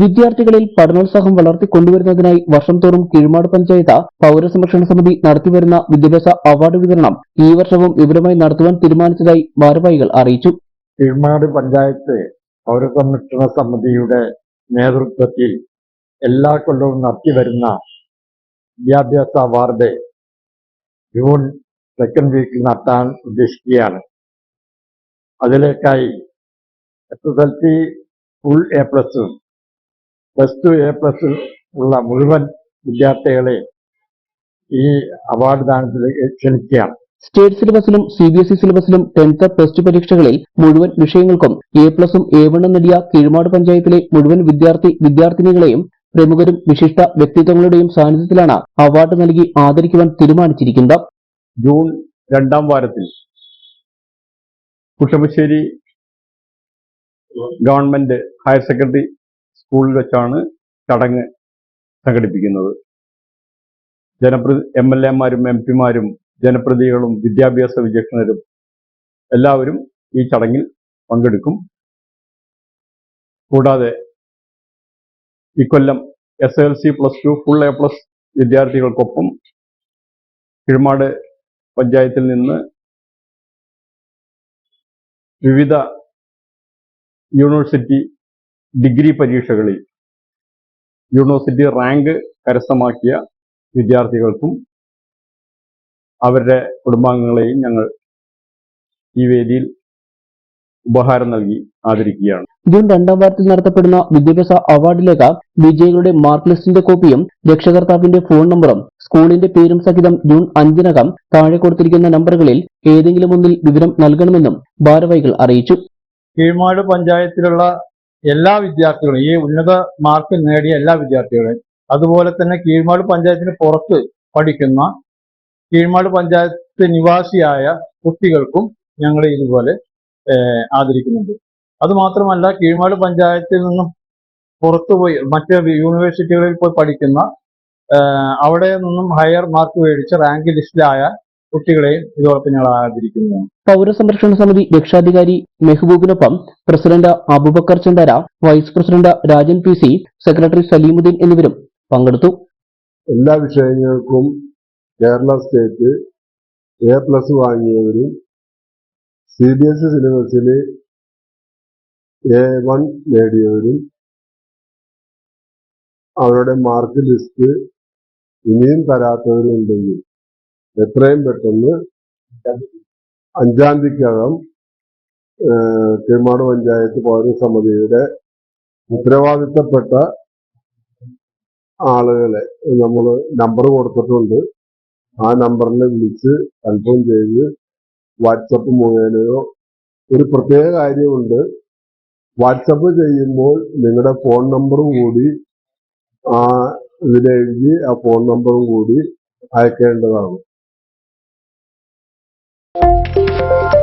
വിദ്യാർത്ഥികളിൽ പഠനോത്സാഹം വളർത്തിക്കൊണ്ടുവരുന്നതിനായി വർഷം തോറും കീഴ്മാട് പഞ്ചായത്ത് പൌരസംരക്ഷണ സമിതി നടത്തിവരുന്ന വിദ്യാഭ്യാസ അവാർഡ് വിതരണം ഈ വർഷവും വിപുലമായി നടത്തുവാൻ തീരുമാനിച്ചതായി ഭാരവാഹികൾ അറിയിച്ചു. കീഴ്മാട് പഞ്ചായത്ത് പൗരസംരക്ഷണ സമിതിയുടെ നേതൃത്വത്തിൽ എല്ലാ കൊല്ലവും നടത്തിവരുന്ന വിദ്യാഭ്യാസ അവാർഡ് ജൂൺ സെക്കൻഡ് വീക്കിൽ നടത്താൻ ഉദ്ദേശിക്കുകയാണ്. അതിലേക്കായി S S L C full A പ്ലസും പ്ലസ് ടു എ പ്ലസ് ഉള്ള മുഴുവൻ വിദ്യാർത്ഥികളെ ഈ അവാർഡ് ദാനത്തിലേക്ക് ക്ഷണിക്കുകയാണ്. സ്റ്റേറ്റ് സിലബസിലും സി ബി എസ് ഇ സിലബസിലും ടെൻത്ത് പ്ലസ് ടു പരീക്ഷകളിൽ മുഴുവൻ വിഷയങ്ങൾക്കും എ പ്ലസും എ വണ്ണും നേടിയ കീഴ്മാട് പഞ്ചായത്തിലെ മുഴുവൻ വിദ്യാർത്ഥി വിദ്യാർത്ഥിനികളെയും പ്രമുഖരും വിശിഷ്ട വ്യക്തിത്വങ്ങളുടെയും സാന്നിധ്യത്തിലാണ് അവാർഡ് നൽകി ആദരിക്കുവാൻ തീരുമാനിച്ചിരിക്കുന്നത്. ജൂൺ രണ്ടാം വാരത്തിൽ കുട്ടമശ്ശേരി ഗവൺമെന്റ് ഹയർ സെക്കൻഡറി സ്കൂളിൽ വെച്ചാണ് ചടങ്ങ് സംഘടിപ്പിക്കുന്നത്. ജനപ്രതി എം എൽ എമാരും എം പിമാരും ജനപ്രതികളും വിദ്യാഭ്യാസ വിചക്ഷണരും എല്ലാവരും ഈ ചടങ്ങിൽ പങ്കെടുക്കും. കൂടാതെ ഇക്കൊല്ലം S L C plus two full A plus വിദ്യാർത്ഥികൾക്കൊപ്പം കിഴമാട് പഞ്ചായത്തിൽ നിന്ന് വിവിധ യൂണിവേഴ്സിറ്റി ഡിഗ്രി പരീക്ഷകളിൽ യൂണിവേഴ്സിറ്റി റാങ്ക് കരസ്ഥമാക്കിയ വിദ്യാർത്ഥികൾക്കും അവരുടെ കുടുംബാംഗങ്ങളെയും ഞങ്ങൾ ഈ വേദിയിൽ ഉപഹാരം നൽകി ആദരിക്കുകയാണ്. ജൂൺ രണ്ടാം വാരത്തിൽ നടത്തപ്പെടുന്ന വിദ്യാഭ്യാസ അവാർഡിലേക്ക് വിജയികളുടെ മാർക്ക് ലിസ്റ്റിന്റെ കോപ്പിയും രക്ഷകർത്താവിന്റെ ഫോൺ നമ്പറും സ്കൂളിന്റെ പേരും സഹിതം ജൂൺ അഞ്ചിനകം താഴെ കൊടുത്തിരിക്കുന്ന നമ്പറുകളിൽ ഏതെങ്കിലും ഒന്നിൽ വിവരം നൽകണമെന്നും ഭാരവാഹികൾ അറിയിച്ചു. കീഴ്മാട് പഞ്ചായത്തിലുള്ള എല്ലാ വിദ്യാർത്ഥികളും ഈ ഉന്നത മാർക്ക് നേടിയ എല്ലാ വിദ്യാർത്ഥികളെയും അതുപോലെ തന്നെ കീഴ്മാട് പഞ്ചായത്തിന് പുറത്ത് പഠിക്കുന്ന കീഴ്മാട് പഞ്ചായത്ത് നിവാസിയായ കുട്ടികൾക്കും ഞങ്ങൾ ഇതുപോലെ ആദരിക്കുന്നുണ്ട്. അതുമാത്രമല്ല കീഴ്മാട് പഞ്ചായത്തിൽ നിന്നും പുറത്തുപോയി മറ്റ് യൂണിവേഴ്സിറ്റികളിൽ പോയി പഠിക്കുന്ന അവിടെ നിന്നും ഹയർ മാർക്ക് മേടിച്ച് റാങ്ക് ലിസ്റ്റിലായ കുട്ടികളെയും ഇതോടൊപ്പം ഞങ്ങൾ ആദരിക്കുന്നു പൗരസംരക്ഷണ സമിതി രക്ഷാധികാരി മെഹബൂബിനൊപ്പം president Abubakar Chandara vice president Rajan P C secretary Salimuddin എന്നിവരും പങ്കെടുത്തു. എല്ലാ വിഷയങ്ങൾക്കും കേരള സ്റ്റേറ്റ് എ പ്ലസ് വാങ്ങിയവരും സി ബി എസ് ഇ സിലബസിൽ എ വൺ നേടിയവരും അവരുടെ മാർക്ക് ലിസ്റ്റ് ഇനിയും തരാത്തവരുണ്ടെങ്കിൽ എത്രയും പെട്ടെന്ന് അഞ്ചാം തീയതിക്കകം കിഴമാട് പഞ്ചായത്ത് പൗരസമിതിയുടെ ഉത്തരവാദിത്തപ്പെട്ട ആളുകളെ നമ്മൾ നമ്പർ കൊടുത്തിട്ടുണ്ട്. ആ നമ്പറിൽ വിളിച്ച് കൺഫേം ചെയ്ത് വാട്സപ്പ് മുഖേനയോ ഒരു പ്രത്യേക കാര്യമുണ്ട്. വാട്സപ്പ് ചെയ്യുമ്പോൾ നിങ്ങളുടെ ഫോൺ നമ്പറും കൂടി ആ ഇതിലെഴുതി ആ ഫോൺ നമ്പറും കൂടി അയക്കേണ്ടതാണ്. Música